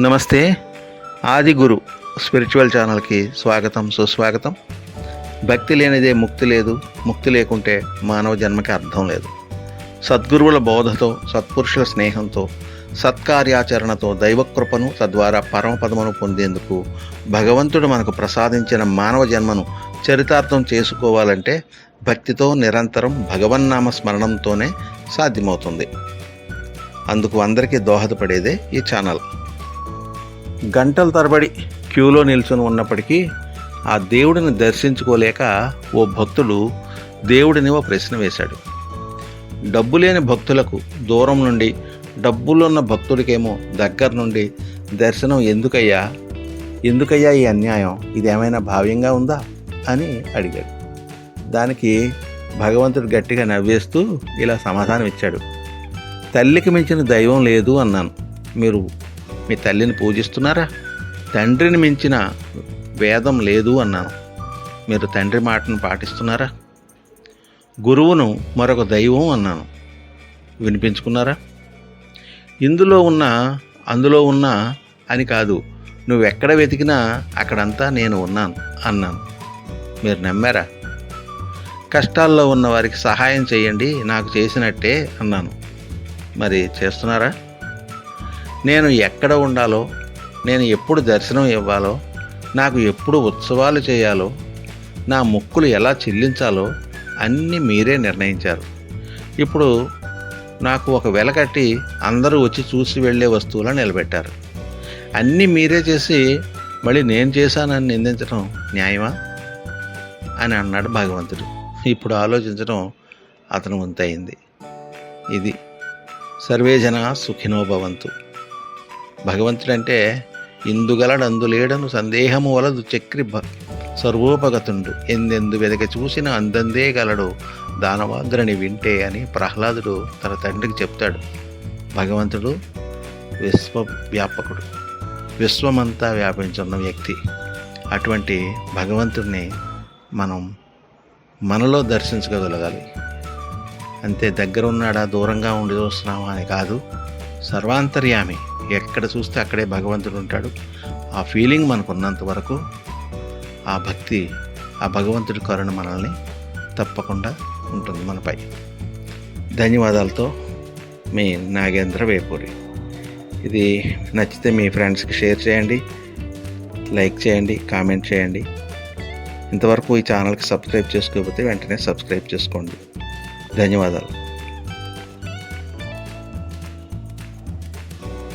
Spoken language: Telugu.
నమస్తే. ఆది గురు స్పిరిచువల్ ఛానల్కి స్వాగతం సుస్వాగతం. భక్తి లేనిదే ముక్తి లేదు. ముక్తి లేకుంటే మానవ జన్మకి అర్థం లేదు. సద్గురువుల బోధతో సత్పురుషుల స్నేహంతో సత్కార్యాచరణతో దైవకృపను తద్వారా పరమపదమును పొందేందుకు భగవంతుడు మనకు ప్రసాదించిన మానవ జన్మను చరితార్థం చేసుకోవాలంటే భక్తితో నిరంతరం భగవన్నామ స్మరణంతోనే సాధ్యమవుతుంది. అందుకు అందరికీ దోహదపడేదే ఈ ఛానల్. గంటల తరబడి క్యూలో నిల్చొని ఉన్నప్పటికీ ఆ దేవుడిని దర్శించుకోలేక ఓ భక్తుడు దేవుడిని ఓ ప్రశ్న వేశాడు. డబ్బు లేని భక్తులకు దూరం నుండి డబ్బులున్న భక్తుడికేమో దగ్గర నుండి దర్శనం ఎందుకయ్యా? ఎందుకయ్యా ఈ అన్యాయం? ఇదేమైనా భావ్యంగా ఉందా? అని అడిగాడు. దానికి భగవంతుడు గట్టిగా నవ్వేస్తూ ఇలా సమాధానం ఇచ్చాడు తల్లికి మించిన దైవం లేదు అన్నాను. మీరు మీ తల్లిని పూజిస్తున్నారా? తండ్రిని మించిన వేదం లేదు అన్నాను. మీరు తండ్రి మాటను పాటిస్తున్నారా? గురువును మరొక దైవం అన్నాను. వినిపించుకున్నారా? ఇందులో ఉన్న అందులో ఉన్న అని కాదు నువ్వెక్కడ వెతికినా అక్కడంతా నేను ఉన్నాను అన్నాను. మీరు నమ్మారా? కష్టాల్లో ఉన్న వారికి సహాయం చేయండి నాకు చేసినట్టే అన్నాను. మరి చేస్తున్నారా? నేను ఎక్కడ ఉండాలో నేను ఎప్పుడు దర్శనం ఇవ్వాలో నాకు ఎప్పుడు ఉత్సవాలు చేయాలో నా మొక్కులు ఎలా చెల్లించాలో అన్నీ మీరే నిర్ణయించారు. ఇప్పుడు నాకు ఒక వెల కట్టి అందరూ వచ్చి చూసి వెళ్ళే వస్తువులా నిలబెట్టారు. అన్నీ మీరే చేసి మళ్ళీ నేను చేశానని నిందించడం న్యాయమా? అని అన్నాడు భగవంతుడు. ఇప్పుడు ఆలోచించడం అతను వంతయింది ఇది సర్వే జన సుఖినో భవంతు. భగవంతుడంటే ఇందుగలడందు లేడను సందేహము వలదు చక్రి భ సర్వోపగతుండు. ఎందెందు వెదక చూసిన అందందే గలడు. దానవాగ్రని వింటే అని ప్రహ్లాదుడు తన తండ్రికి చెప్తాడు. భగవంతుడు విశ్వవ్యాపకుడు. విశ్వమంతా వ్యాపించున్న వ్యక్తి. అటువంటి భగవంతుడిని మనం మనలో దర్శించగలగాలి అంతే దగ్గర ఉన్నాడా దూరంగా ఉండి చూస్తున్నామా అని కాదు. సర్వాంతర్యామి. ఎక్కడ చూస్తే అక్కడే భగవంతుడు ఉంటాడు. ఆ ఫీలింగ్ మనకు ఉన్నంత వరకు ఆ భక్తి ఆ భగవంతుడి కరుణ మనల్ని తప్పకుండా ఉంటుంది మనపై. ధన్యవాదాలతో మీ నాగేంద్ర వేపూరి. ఇది నచ్చితే మీ ఫ్రెండ్స్కి షేర్ చేయండి లైక్ చేయండి కామెంట్ చేయండి. ఇంతవరకు ఈ ఛానల్కి సబ్స్క్రైబ్ చేసుకోకపోతే వెంటనే సబ్స్క్రైబ్ చేసుకోండి. ధన్యవాదాలు.